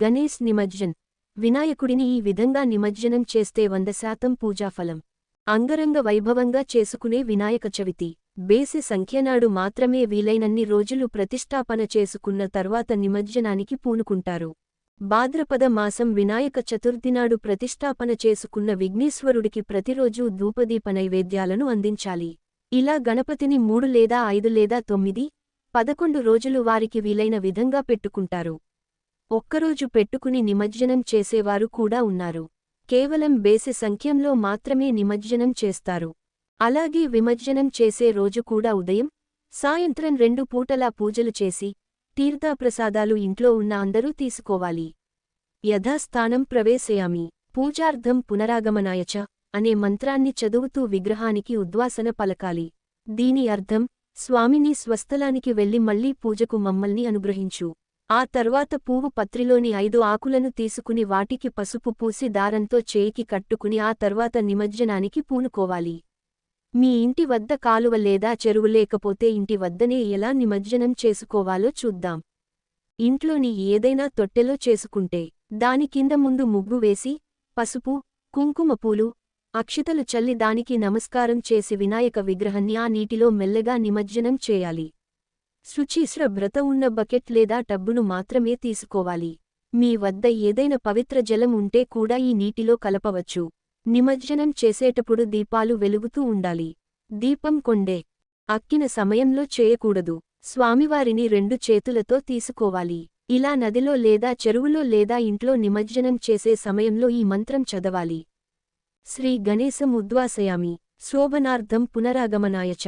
గణేష్ నిమజ్జన్. వినాయకుడిని ఈ విధంగా నిమజ్జనం చేస్తే వంద శాతం పూజాఫలం. అంగరంగ వైభవంగా చేసుకునే వినాయక చవితి. బేసి సంఖ్యనాడు మాత్రమే వీలైనన్ని రోజులు ప్రతిష్టాపన చేసుకున్న తర్వాత నిమజ్జనానికి పూనుకుంటారు. భాద్రపద మాసం వినాయక చతుర్థినాడు ప్రతిష్టాపన చేసుకున్న విఘ్నేశ్వరుడికి ప్రతిరోజూ ధూపదీప నైవేద్యాలను అందించాలి. ఇలా గణపతిని మూడు లేదా ఐదు లేదా తొమ్మిది పదకొండు రోజులు వారికి వీలైన విధంగా పెట్టుకుంటారు. ఒక్కరోజు పెట్టుకుని నిమజ్జనం చేసేవారు కూడా ఉన్నారు. కేవలం బేసి సంఖ్యంలో మాత్రమే నిమజ్జనం చేస్తారు. అలాగే విమజ్జనం చేసే రోజు కూడా ఉదయం సాయంత్రం రెండు పూటలా పూజలు చేసి తీర్థప్రసాదాలు ఇంట్లో ఉన్న అందరూ తీసుకోవాలి. యథాస్థానం ప్రవేశయామి. పూజార్థం పునరాగమనాయచ అనే మంత్రాన్ని చదువుతూ విగ్రహానికి ఉద్వాసన పలకాలి. దీని అర్థం స్వామిని స్వస్థలానికి వెళ్ళి మళ్ళీ పూజకు మమ్మల్ని అనుగ్రహించు. ఆ తర్వాత పువ్వు పత్రిలోని ఐదు ఆకులను తీసుకుని వాటికి పసుపు పూసి దారంతో చేయికి కట్టుకుని ఆ తర్వాత నిమజ్జనానికి పూనుకోవాలి. మీ ఇంటి వద్ద కాలువ లేదా చెరువు లేకపోతే ఇంటి వద్దనే ఎలా నిమజ్జనం చేసుకోవాలో చూద్దాం. ఇంట్లోని ఏదైనా తొట్టెలో చేసుకుంటే దాని కింద ముందు ముగ్గు వేసి పసుపు కుంకుమ పూలు అక్షితలు చల్లి దానికి నమస్కారం చేసి వినాయక విగ్రహాన్ని ఆ నీటిలో మెల్లగా నిమజ్జనం చేయాలి. శుచిశ్రభ్రత ఉన్న బకెట్ లేదా టబ్బును మాత్రమే తీసుకోవాలి. మీ వద్ద ఏదైనా పవిత్ర జలం ఉంటే కూడా ఈ నీటిలో కలపవచ్చు. నిమజ్జనం చేసేటప్పుడు దీపాలు వెలుగుతూ ఉండాలి. దీపం కొండే. అక్కిన సమయంలో చేయకూడదు. స్వామివారిని రెండు చేతులతో తీసుకోవాలి. ఇలా నదిలో లేదా చెరువులో లేదా ఇంట్లో నిమజ్జనం చేసే సమయంలో ఈ మంత్రం చదవాలి. శ్రీ గణేశం ఉద్వాసయామి శోభనార్థం పునరాగమనాయచ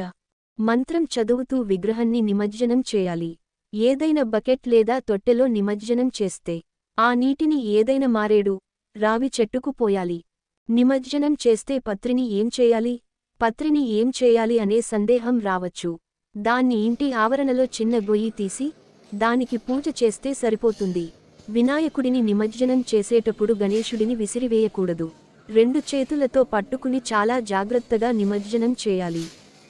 మంత్రం చదువుతూ విగ్రహాన్ని నిమజ్జనం చేయాలి. ఏదైన బకెట్ లేదా తొట్టెలో నిమజ్జనం చేస్తే ఆ నీటిని ఏదైన మారేడు రావి చెట్టుకు పోయాలి. నిమజ్జనం చేస్తే పత్రిని ఏం చేయాలి? పత్రిని ఏం చేయాలి అనే సందేహం రావచ్చు. దాన్ని ఇంటి ఆవరణలో చిన్న గొయ్యి తీసి దానికి పూజ చేస్తే సరిపోతుంది. వినాయకుడిని నిమజ్జనం చేసేటప్పుడు గణేశుడిని విసిరివేయకూడదు. రెండు చేతులతో పట్టుకుని చాలా జాగ్రత్తగా నిమజ్జనం చేయాలి.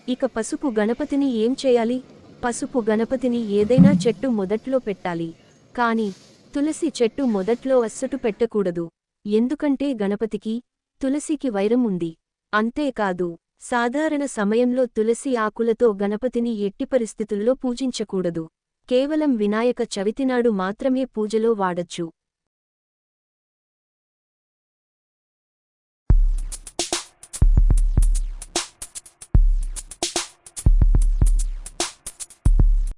ఇక పసుపు గణపతిని ఏం చేయాలి? పసుపు గణపతిని ఏదైనా చెట్టు మొదట్లో పెట్టాలి. కాని తులసి చెట్టు మొదట్లో అస్సటు పెట్టకూడదు. ఎందుకంటే గణపతికి తులసికి వైరం ఉంది. అంతేకాదు సాధారణ సమయంలో తులసి ఆకులతో గణపతిని ఎట్టి పరిస్థితుల్లో పూజించకూడదు. కేవలం వినాయక చవితినాడు మాత్రమే పూజలో వాడచ్చు.